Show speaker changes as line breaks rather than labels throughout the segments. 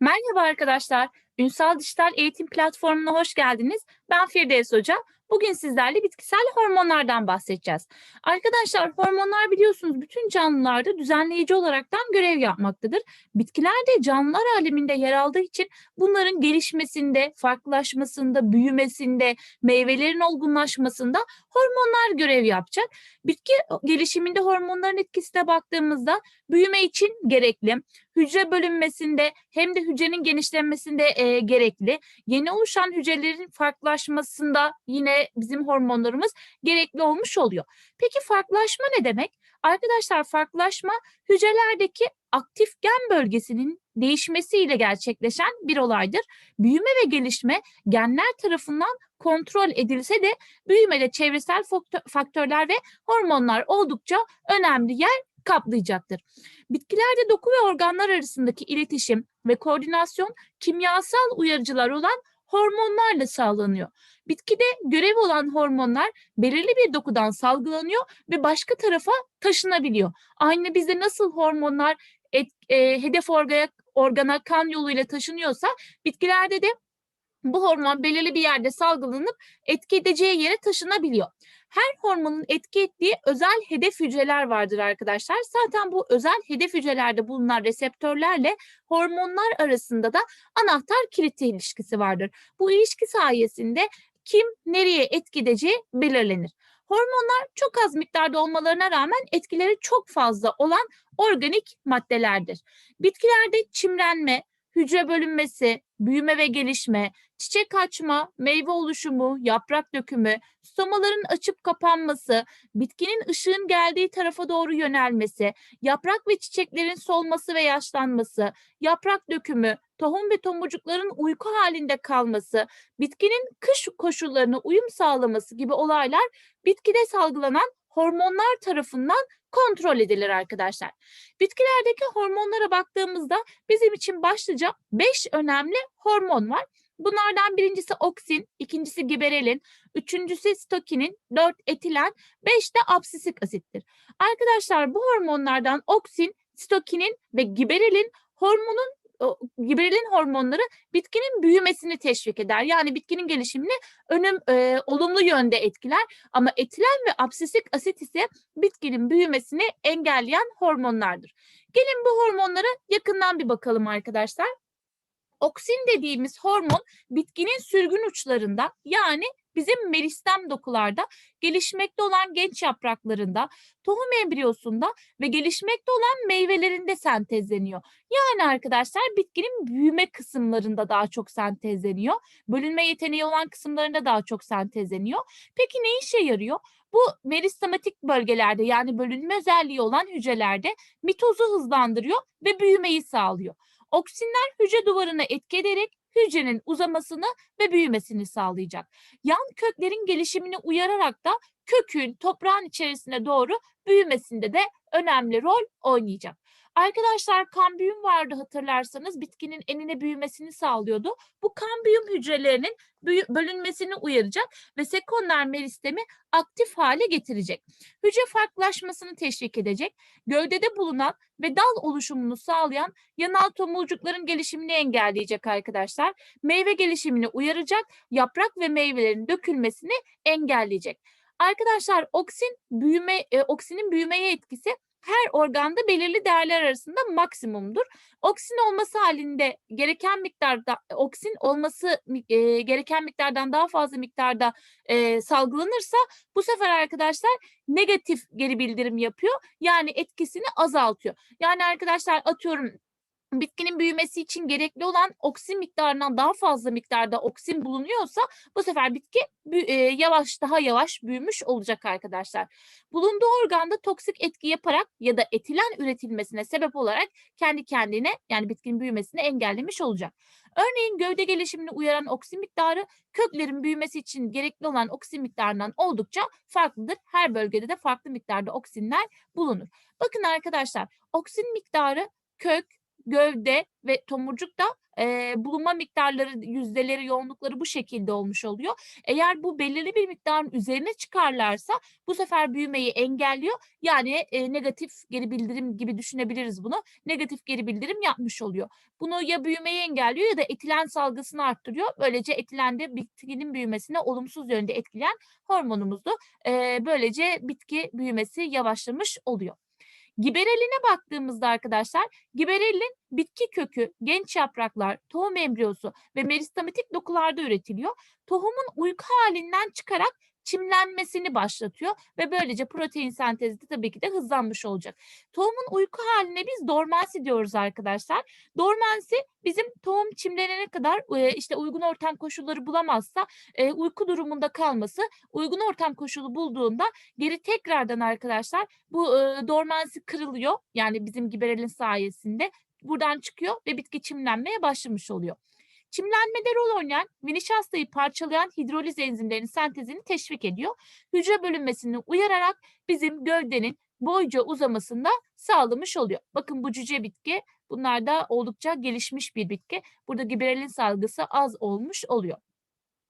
Merhaba arkadaşlar. Ünsal Dijital Eğitim Platformu'na hoş geldiniz. Ben Firdevs Hoca. Bugün sizlerle bitkisel hormonlardan bahsedeceğiz. Arkadaşlar hormonlar biliyorsunuz bütün canlılarda düzenleyici olaraktan görev yapmaktadır. Bitkiler de canlılar aleminde yer aldığı için bunların gelişmesinde, farklılaşmasında, büyümesinde, meyvelerin olgunlaşmasında hormonlar görev yapacak. Bitki gelişiminde hormonların etkisine baktığımızda büyüme için gerekli, hücre bölünmesinde hem de hücrenin genişlenmesinde e, gerekli, yeni oluşan hücrelerin farklılaşmasında yine bizim hormonlarımız gerekli olmuş oluyor. Peki farklılaşma ne demek? Arkadaşlar farklılaşma hücrelerdeki aktif gen bölgesinin değişmesiyle gerçekleşen bir olaydır. Büyüme ve gelişme genler tarafından kontrol edilse de büyümede çevresel faktörler ve hormonlar oldukça önemli yer kaplayacaktır. Bitkilerde doku ve organlar arasındaki iletişim ve koordinasyon kimyasal uyarıcılar olan hormonlarla sağlanıyor. Bitkide görev olan hormonlar belirli bir dokudan salgılanıyor ve başka tarafa taşınabiliyor. Aynı bizde nasıl hormonlar et, e, hedef organa, organa kan yoluyla taşınıyorsa bitkilerde de bu hormon belirli bir yerde salgılanıp etki edeceği yere taşınabiliyor. Her hormonun etki ettiği özel hedef hücreler vardır arkadaşlar. Zaten bu özel hedef hücrelerde bulunan reseptörlerle hormonlar arasında da anahtar kilit ilişkisi vardır. Bu ilişki sayesinde kim nereye etki edeceği belirlenir. Hormonlar çok az miktarda olmalarına rağmen etkileri çok fazla olan organik maddelerdir. Bitkilerde çimrenme, hücre bölünmesi, büyüme ve gelişme, çiçek açma, meyve oluşumu, yaprak dökümü, stomaların açıp kapanması, bitkinin ışığın geldiği tarafa doğru yönelmesi, yaprak ve çiçeklerin solması ve yaşlanması, yaprak dökümü, tohum ve tomurcukların uyku halinde kalması, bitkinin kış koşullarına uyum sağlaması gibi olaylar bitkide salgılanan hormonlar tarafından kontrol edilir arkadaşlar. Bitkilerdeki hormonlara baktığımızda bizim için başlıca 5 önemli hormon var. Bunlardan birincisi oksin, ikincisi giberelin, üçüncüsü stokinin, dört etilen, beş de absisik asittir. Arkadaşlar bu hormonlardan oksin, stokinin ve giberelin hormonun giberelin hormonları bitkinin büyümesini teşvik eder. Yani bitkinin gelişimini önüm e, olumlu yönde etkiler ama etilen ve absisik asit ise bitkinin büyümesini engelleyen hormonlardır. Gelin bu hormonlara yakından bir bakalım arkadaşlar. Oksin dediğimiz hormon bitkinin sürgün uçlarında yani bizim meristem dokularda, gelişmekte olan genç yapraklarında, tohum embriyosunda ve gelişmekte olan meyvelerinde sentezleniyor. Yani arkadaşlar bitkinin büyüme kısımlarında daha çok sentezleniyor. Bölünme yeteneği olan kısımlarında daha çok sentezleniyor. Peki ne işe yarıyor? Bu meristematik bölgelerde yani bölünme özelliği olan hücrelerde mitozu hızlandırıyor ve büyümeyi sağlıyor. Oksinler hücre duvarına etki ederek hücrenin uzamasını ve büyümesini sağlayacak. Yan köklerin gelişimini uyararak da kökün toprağın içerisine doğru büyümesinde de önemli rol oynayacak. Arkadaşlar kambiyum vardı hatırlarsanız bitkinin enine büyümesini sağlıyordu. Bu kambiyum hücrelerinin bölünmesini uyaracak ve sekonder meristemi aktif hale getirecek. Hücre farklılaşmasını teşvik edecek, gövdede bulunan ve dal oluşumunu sağlayan yanal tomurcukların gelişimini engelleyecek arkadaşlar. Meyve gelişimini uyaracak, yaprak ve meyvelerin dökülmesini engelleyecek. Arkadaşlar oksin büyüme e, oksinin büyümeye etkisi her organda belirli değerler arasında maksimumdur. Oksin olması halinde gereken miktarda oksin olması e, gereken miktardan daha fazla miktarda e, salgılanırsa bu sefer arkadaşlar negatif geri bildirim yapıyor. Yani etkisini azaltıyor. Yani arkadaşlar atıyorum bitkinin büyümesi için gerekli olan oksin miktarından daha fazla miktarda oksin bulunuyorsa bu sefer bitki e, yavaş daha yavaş büyümüş olacak arkadaşlar. Bulunduğu organda toksik etki yaparak ya da etilen üretilmesine sebep olarak kendi kendine yani bitkinin büyümesini engellemiş olacak. Örneğin gövde gelişimini uyaran oksin miktarı köklerin büyümesi için gerekli olan oksin miktarından oldukça farklıdır. Her bölgede de farklı miktarda oksinler bulunur. Bakın arkadaşlar oksin miktarı kök, gövde ve tomurcukta e, bulunma miktarları, yüzdeleri, yoğunlukları bu şekilde olmuş oluyor. Eğer bu belirli bir miktarın üzerine çıkarlarsa bu sefer büyümeyi engelliyor. Yani e, negatif geri bildirim gibi düşünebiliriz bunu. Negatif geri bildirim yapmış oluyor. Bunu ya büyümeyi engelliyor ya da etilen salgısını arttırıyor. Böylece etilen de bitkinin büyümesine olumsuz yönde etkileyen hormonumuzdu. E, böylece bitki büyümesi yavaşlamış oluyor. Gibereline baktığımızda arkadaşlar giberelin bitki kökü, genç yapraklar, tohum embriyosu ve meristematik dokularda üretiliyor. Tohumun uyku halinden çıkarak çimlenmesini başlatıyor ve böylece protein sentezi de tabii ki de hızlanmış olacak. Tohumun uyku haline biz dormansi diyoruz arkadaşlar. Dormansi bizim tohum çimlenene kadar e, işte uygun ortam koşulları bulamazsa e, uyku durumunda kalması, uygun ortam koşulu bulduğunda geri tekrardan arkadaşlar bu e, dormansi kırılıyor. Yani bizim giberelin sayesinde buradan çıkıyor ve bitki çimlenmeye başlamış oluyor. Çimlenmede rol oynayan ve parçalayan hidroliz enzimlerinin sentezini teşvik ediyor. Hücre bölünmesini uyararak bizim gövdenin boyca uzamasında sağlamış oluyor. Bakın bu cüce bitki bunlar da oldukça gelişmiş bir bitki. Burada giberelin salgısı az olmuş oluyor.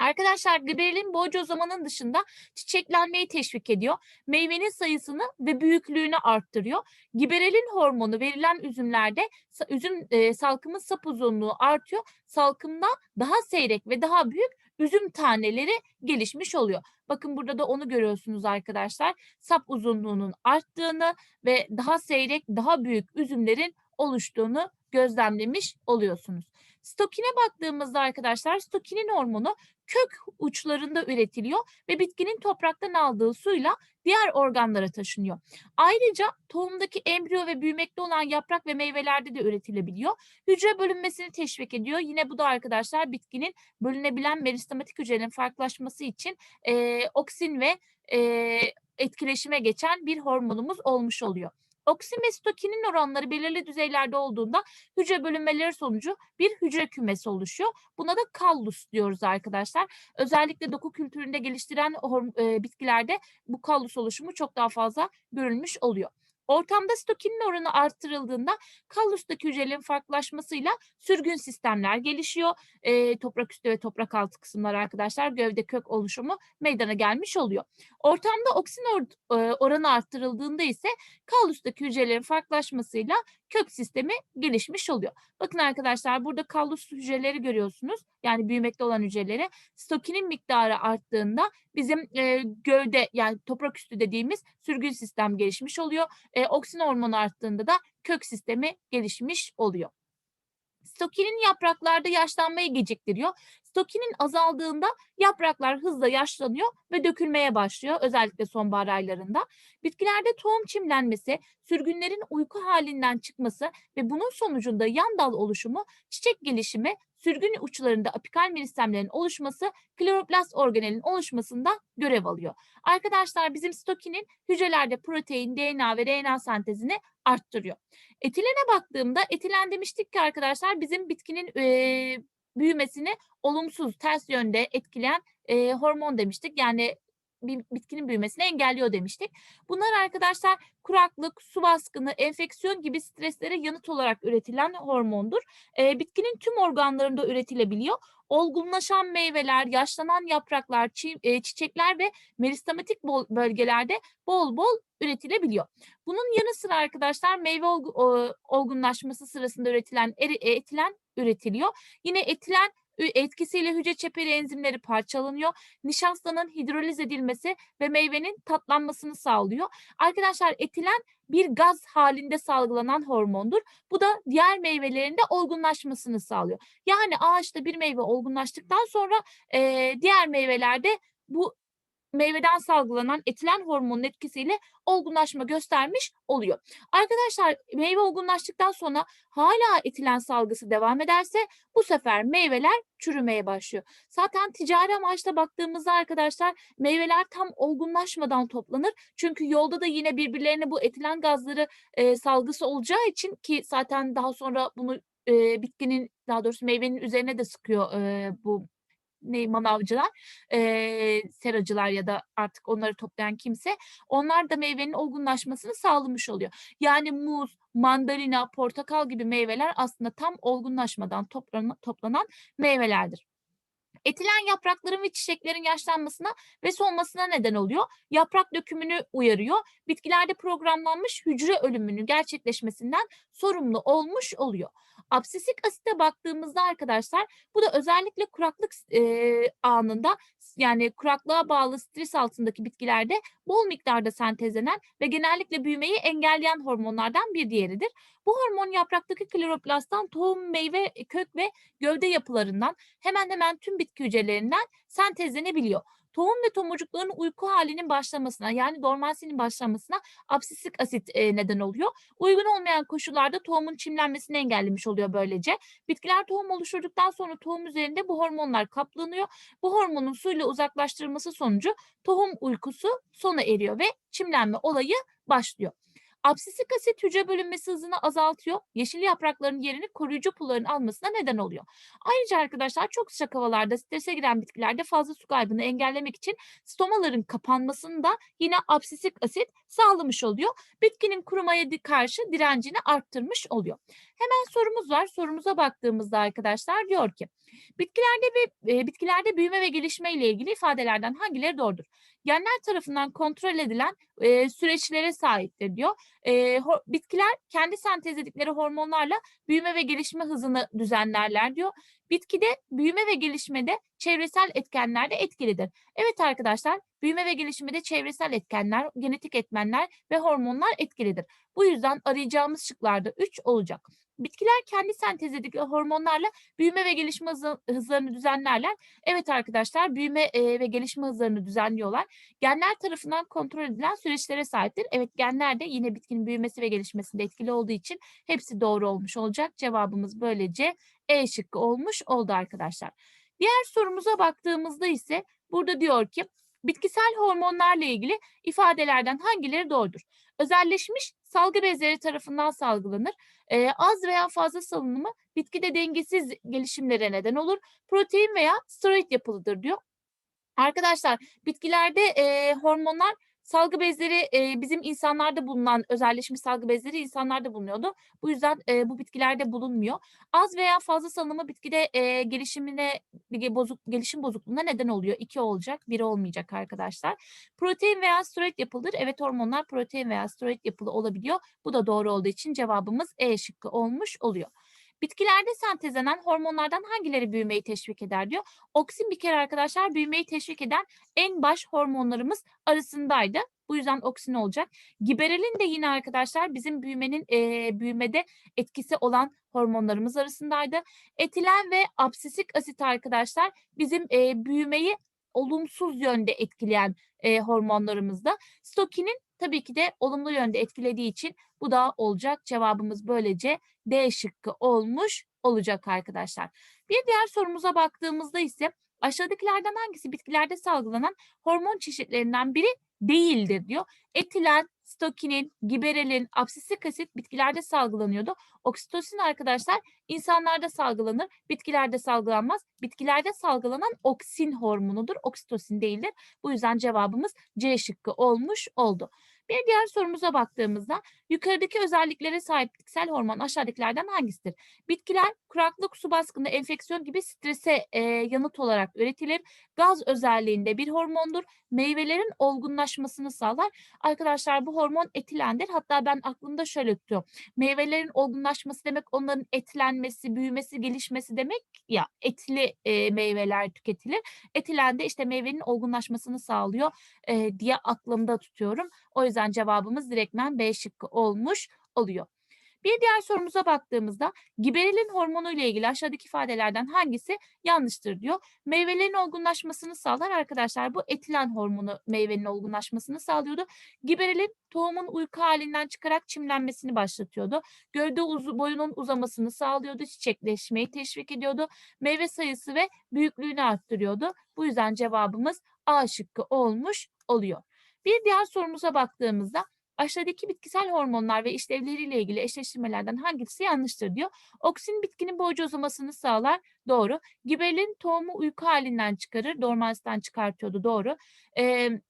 Arkadaşlar giberelin boyca uzamanın dışında çiçeklenmeyi teşvik ediyor. Meyvenin sayısını ve büyüklüğünü arttırıyor. Giberelin hormonu verilen üzümlerde üzüm e, salkımın sap uzunluğu artıyor. Salkımda daha seyrek ve daha büyük üzüm taneleri gelişmiş oluyor. Bakın burada da onu görüyorsunuz arkadaşlar. Sap uzunluğunun arttığını ve daha seyrek, daha büyük üzümlerin oluştuğunu gözlemlemiş oluyorsunuz. Stokine baktığımızda arkadaşlar stokinin hormonu kök uçlarında üretiliyor ve bitkinin topraktan aldığı suyla diğer organlara taşınıyor. Ayrıca tohumdaki embriyo ve büyümekte olan yaprak ve meyvelerde de üretilebiliyor. Hücre bölünmesini teşvik ediyor. Yine bu da arkadaşlar bitkinin bölünebilen meristematik hücrelerin farklılaşması için e, oksin ve e, etkileşime geçen bir hormonumuz olmuş oluyor. Oksin ve stokinin oranları belirli düzeylerde olduğunda hücre bölünmeleri sonucu bir hücre kümesi oluşuyor. Buna da kallus diyoruz arkadaşlar. Özellikle doku kültüründe geliştiren e, bitkilerde bu kallus oluşumu çok daha fazla görülmüş oluyor. Ortamda stokinin oranı arttırıldığında kallustaki hücrelerin farklılaşmasıyla sürgün sistemler gelişiyor. E, toprak üstü ve toprak altı kısımlar arkadaşlar gövde kök oluşumu meydana gelmiş oluyor. Ortamda oksin or oranı arttırıldığında ise kallustaki hücrelerin farklılaşmasıyla kök sistemi gelişmiş oluyor. Bakın arkadaşlar burada kallus hücreleri görüyorsunuz. Yani büyümekte olan hücreleri. Stokinin miktarı arttığında bizim e, gövde yani toprak üstü dediğimiz sürgün sistem gelişmiş oluyor. E, oksin hormonu arttığında da kök sistemi gelişmiş oluyor. Stokinin yapraklarda yaşlanmayı geciktiriyor. Stokinin azaldığında yapraklar hızla yaşlanıyor ve dökülmeye başlıyor özellikle sonbahar aylarında. Bitkilerde tohum çimlenmesi, sürgünlerin uyku halinden çıkması ve bunun sonucunda yan dal oluşumu, çiçek gelişimi, sürgün uçlarında apikal meristemlerin oluşması, kloroplast organelin oluşmasında görev alıyor. Arkadaşlar bizim stokinin hücrelerde protein, DNA ve RNA sentezini arttırıyor. Etilene baktığımda etilen demiştik ki arkadaşlar bizim bitkinin e, büyümesini olumsuz, ters yönde etkileyen e, hormon demiştik. Yani bitkinin büyümesini engelliyor demiştik. Bunlar arkadaşlar kuraklık, su baskını, enfeksiyon gibi streslere yanıt olarak üretilen hormondur. E, bitkinin tüm organlarında üretilebiliyor. Olgunlaşan meyveler, yaşlanan yapraklar, çi, e, çiçekler ve meristematik bol, bölgelerde bol bol üretilebiliyor. Bunun yanı sıra arkadaşlar meyve olgunlaşması sırasında üretilen eri, etilen üretiliyor. Yine etilen etkisiyle hücre çeperi enzimleri parçalanıyor. Nişastanın hidroliz edilmesi ve meyvenin tatlanmasını sağlıyor. Arkadaşlar etilen bir gaz halinde salgılanan hormondur. Bu da diğer meyvelerin de olgunlaşmasını sağlıyor. Yani ağaçta bir meyve olgunlaştıktan sonra e, diğer meyvelerde bu meyveden salgılanan etilen hormonun etkisiyle olgunlaşma göstermiş oluyor. Arkadaşlar meyve olgunlaştıktan sonra hala etilen salgısı devam ederse bu sefer meyveler çürümeye başlıyor. Zaten ticari amaçla baktığımızda arkadaşlar meyveler tam olgunlaşmadan toplanır. Çünkü yolda da yine birbirlerine bu etilen gazları e, salgısı olacağı için ki zaten daha sonra bunu e, bitkinin daha doğrusu meyvenin üzerine de sıkıyor e, bu ne manavcılar, e, seracılar ya da artık onları toplayan kimse onlar da meyvenin olgunlaşmasını sağlamış oluyor. Yani muz, mandalina, portakal gibi meyveler aslında tam olgunlaşmadan toplanan, toplanan meyvelerdir. Etilen yaprakların ve çiçeklerin yaşlanmasına ve solmasına neden oluyor. Yaprak dökümünü uyarıyor. Bitkilerde programlanmış hücre ölümünün gerçekleşmesinden sorumlu olmuş oluyor. Absisik asite baktığımızda arkadaşlar bu da özellikle kuraklık e, anında yani kuraklığa bağlı stres altındaki bitkilerde bol miktarda sentezlenen ve genellikle büyümeyi engelleyen hormonlardan bir diğeridir. Bu hormon yapraktaki kloroplasttan tohum, meyve, kök ve gövde yapılarından hemen hemen tüm bitki hücrelerinden sentezlenebiliyor. Tohum ve tomurcukların uyku halinin başlamasına yani dormansinin başlamasına absisik asit e, neden oluyor. Uygun olmayan koşullarda tohumun çimlenmesini engellemiş oluyor böylece. Bitkiler tohum oluşturduktan sonra tohum üzerinde bu hormonlar kaplanıyor. Bu hormonun suyla uzaklaştırılması sonucu tohum uykusu sona eriyor ve çimlenme olayı başlıyor. Absisik asit hücre bölünmesi hızını azaltıyor. Yeşil yaprakların yerini koruyucu pulların almasına neden oluyor. Ayrıca arkadaşlar çok sıcak havalarda strese giren bitkilerde fazla su kaybını engellemek için stomaların kapanmasını da yine absisik asit sağlamış oluyor. Bitkinin kurumaya karşı direncini arttırmış oluyor. Hemen sorumuz var. Sorumuza baktığımızda arkadaşlar diyor ki bitkilerde ve e, bitkilerde büyüme ve gelişme ile ilgili ifadelerden hangileri doğrudur? Genler tarafından kontrol edilen e, süreçlere sahiptir diyor. E, bitkiler kendi sentezledikleri hormonlarla büyüme ve gelişme hızını düzenlerler diyor. Bitkide büyüme ve gelişmede çevresel etkenler de etkilidir. Evet arkadaşlar, büyüme ve gelişmede çevresel etkenler, genetik etmenler ve hormonlar etkilidir. Bu yüzden arayacağımız şıklarda 3 olacak. Bitkiler kendi sentezledikleri hormonlarla büyüme ve gelişme hızlarını düzenlerler. Evet arkadaşlar büyüme e, ve gelişme hızlarını düzenliyorlar. Genler tarafından kontrol edilen süreçlere sahiptir. Evet genler de yine bitkinin büyümesi ve gelişmesinde etkili olduğu için hepsi doğru olmuş olacak. Cevabımız böylece E şıkkı olmuş oldu arkadaşlar. Diğer sorumuza baktığımızda ise burada diyor ki bitkisel hormonlarla ilgili ifadelerden hangileri doğrudur? Özelleşmiş salgı bezleri tarafından salgılanır. Ee, az veya fazla salınımı bitkide dengesiz gelişimlere neden olur. Protein veya steroid yapılıdır diyor. Arkadaşlar bitkilerde e, hormonlar salgı bezleri e, bizim insanlarda bulunan özelleşmiş salgı bezleri insanlarda bulunuyordu. Bu yüzden e, bu bitkilerde bulunmuyor. Az veya fazla salınımı bitkide e, gelişimine bozuk gelişim bozukluğuna neden oluyor. İki olacak, biri olmayacak arkadaşlar. Protein veya steroid yapılır. Evet hormonlar protein veya steroid yapılı olabiliyor. Bu da doğru olduğu için cevabımız E şıkkı olmuş oluyor. Bitkilerde sentezlenen hormonlardan hangileri büyümeyi teşvik eder diyor. Oksin bir kere arkadaşlar büyümeyi teşvik eden en baş hormonlarımız arasındaydı. Bu yüzden oksin olacak. Giberelin de yine arkadaşlar bizim büyümenin e, büyümede etkisi olan hormonlarımız arasındaydı. Etilen ve absisik asit arkadaşlar bizim e, büyümeyi olumsuz yönde etkileyen e, hormonlarımızda. Stokinin tabii ki de olumlu yönde etkilediği için bu da olacak. Cevabımız böylece D şıkkı olmuş olacak arkadaşlar. Bir diğer sorumuza baktığımızda ise aşağıdakilerden hangisi bitkilerde salgılanan hormon çeşitlerinden biri değildir diyor. Etilen, stokinin, giberelin, absisik asit bitkilerde salgılanıyordu. Oksitosin arkadaşlar insanlarda salgılanır, bitkilerde salgılanmaz. Bitkilerde salgılanan oksin hormonudur, oksitosin değildir. Bu yüzden cevabımız C şıkkı olmuş oldu. Bir diğer sorumuza baktığımızda yukarıdaki özelliklere sahip bitkisel hormon aşağıdakilerden hangisidir? Bitkiler kuraklık, su baskını, enfeksiyon gibi strese e, yanıt olarak üretilir. Gaz özelliğinde bir hormondur. Meyvelerin olgunlaşmasını sağlar. Arkadaşlar bu hormon etilendir. Hatta ben aklımda şöyle tutuyorum. Meyvelerin olgunlaşması demek onların etlenmesi, büyümesi, gelişmesi demek ya etli e, meyveler tüketilir. Etilen işte meyvenin olgunlaşmasını sağlıyor e, diye aklımda tutuyorum. O yüzden cevabımız direktmen B şıkkı olmuş oluyor. Bir diğer sorumuza baktığımızda giberelin hormonu ile ilgili aşağıdaki ifadelerden hangisi yanlıştır diyor. Meyvelerin olgunlaşmasını sağlar arkadaşlar. Bu etilen hormonu meyvenin olgunlaşmasını sağlıyordu. Giberelin tohumun uyku halinden çıkarak çimlenmesini başlatıyordu. Gövde uzu, boyunun uzamasını sağlıyordu. Çiçekleşmeyi teşvik ediyordu. Meyve sayısı ve büyüklüğünü arttırıyordu. Bu yüzden cevabımız A şıkkı olmuş oluyor. Bir diğer sorumuza baktığımızda Aşağıdaki bitkisel hormonlar ve işlevleriyle ilgili eşleştirmelerden hangisi yanlıştır diyor. Oksin bitkinin boyca uzamasını sağlar. Doğru. Giberelin tohumu uyku halinden çıkarır. Dormanstan çıkartıyordu. Doğru. Eee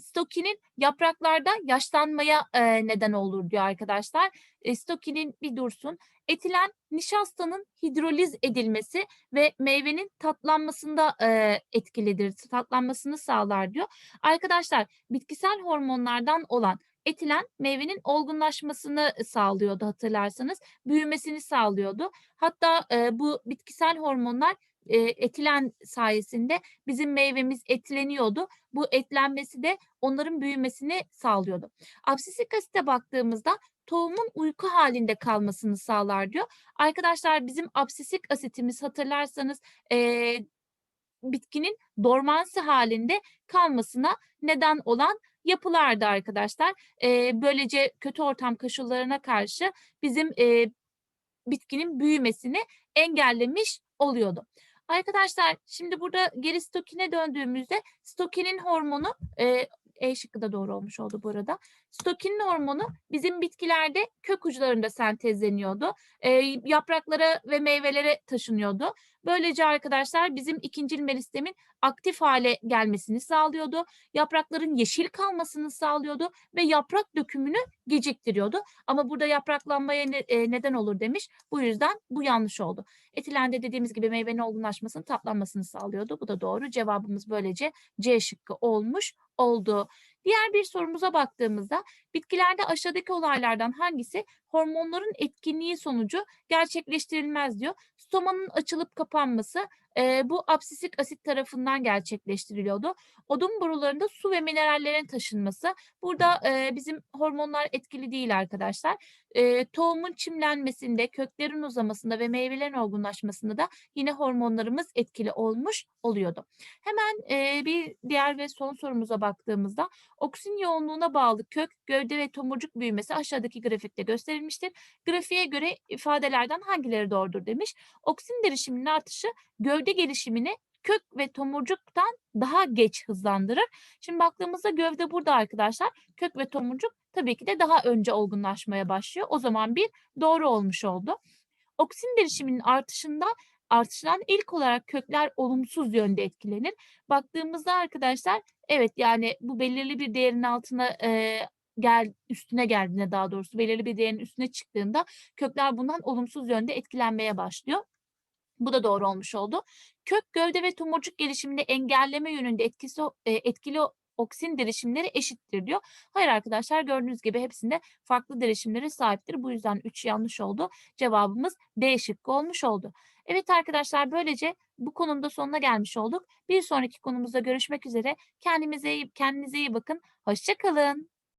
Stokinin yapraklarda yaşlanmaya e, neden olur diyor arkadaşlar. E, stokinin bir dursun. Etilen nişastanın hidroliz edilmesi ve meyvenin tatlanmasında e, etkilidir. Tatlanmasını sağlar diyor. Arkadaşlar bitkisel hormonlardan olan etilen meyvenin olgunlaşmasını sağlıyordu hatırlarsanız. Büyümesini sağlıyordu. Hatta e, bu bitkisel hormonlar e, etilen sayesinde bizim meyvemiz etleniyordu. Bu etlenmesi de onların büyümesini sağlıyordu. Absisik asite baktığımızda tohumun uyku halinde kalmasını sağlar diyor. Arkadaşlar bizim absisik asitimiz hatırlarsanız e, bitkinin dormansı halinde kalmasına neden olan yapılardı arkadaşlar. E, böylece kötü ortam koşullarına karşı bizim e, bitkinin büyümesini engellemiş oluyordu. Arkadaşlar şimdi burada geri stokine döndüğümüzde stokinin hormonu e, E şıkkı da doğru olmuş oldu bu arada. Stokinin hormonu bizim bitkilerde kök uçlarında sentezleniyordu. E, yapraklara ve meyvelere taşınıyordu. Böylece arkadaşlar bizim ikincil meristemin aktif hale gelmesini sağlıyordu. Yaprakların yeşil kalmasını sağlıyordu ve yaprak dökümünü geciktiriyordu. Ama burada yapraklanmaya ne, e, neden olur demiş. Bu yüzden bu yanlış oldu. Etilende dediğimiz gibi meyvenin olgunlaşmasını, tatlanmasını sağlıyordu. Bu da doğru. Cevabımız böylece C şıkkı olmuş oldu. Diğer bir sorumuza baktığımızda bitkilerde aşağıdaki olaylardan hangisi hormonların etkinliği sonucu gerçekleştirilmez diyor. Stomanın açılıp kapanması e, bu absisik asit tarafından gerçekleştiriliyordu. Odun borularında su ve minerallerin taşınması. Burada e, bizim hormonlar etkili değil arkadaşlar. E, tohumun çimlenmesinde, köklerin uzamasında ve meyvelerin olgunlaşmasında da yine hormonlarımız etkili olmuş oluyordu. Hemen e, bir diğer ve son sorumuza baktığımızda oksin yoğunluğuna bağlı kök, gövde ve tomurcuk büyümesi aşağıdaki grafikte gösterilmiştir. Grafiğe göre ifadelerden hangileri doğrudur demiş. Oksin derişiminin artışı gövde gelişimini kök ve tomurcuktan daha geç hızlandırır. Şimdi baktığımızda gövde burada arkadaşlar. Kök ve tomurcuk tabii ki de daha önce olgunlaşmaya başlıyor. O zaman bir doğru olmuş oldu. Oksin derişiminin artışında artışından ilk olarak kökler olumsuz yönde etkilenir. Baktığımızda arkadaşlar evet yani bu belirli bir değerin altına e, gel üstüne geldiğinde daha doğrusu belirli bir değerin üstüne çıktığında kökler bundan olumsuz yönde etkilenmeye başlıyor. Bu da doğru olmuş oldu. Kök, gövde ve tomurcuk gelişimini engelleme yönünde etkisi, e, etkili oksin derişimleri eşittir diyor. Hayır arkadaşlar gördüğünüz gibi hepsinde farklı derişimlere sahiptir. Bu yüzden 3 yanlış oldu. Cevabımız D şıkkı olmuş oldu. Evet arkadaşlar böylece bu konunun da sonuna gelmiş olduk. Bir sonraki konumuzda görüşmek üzere. Kendinize iyi, kendinize iyi bakın. Hoşçakalın.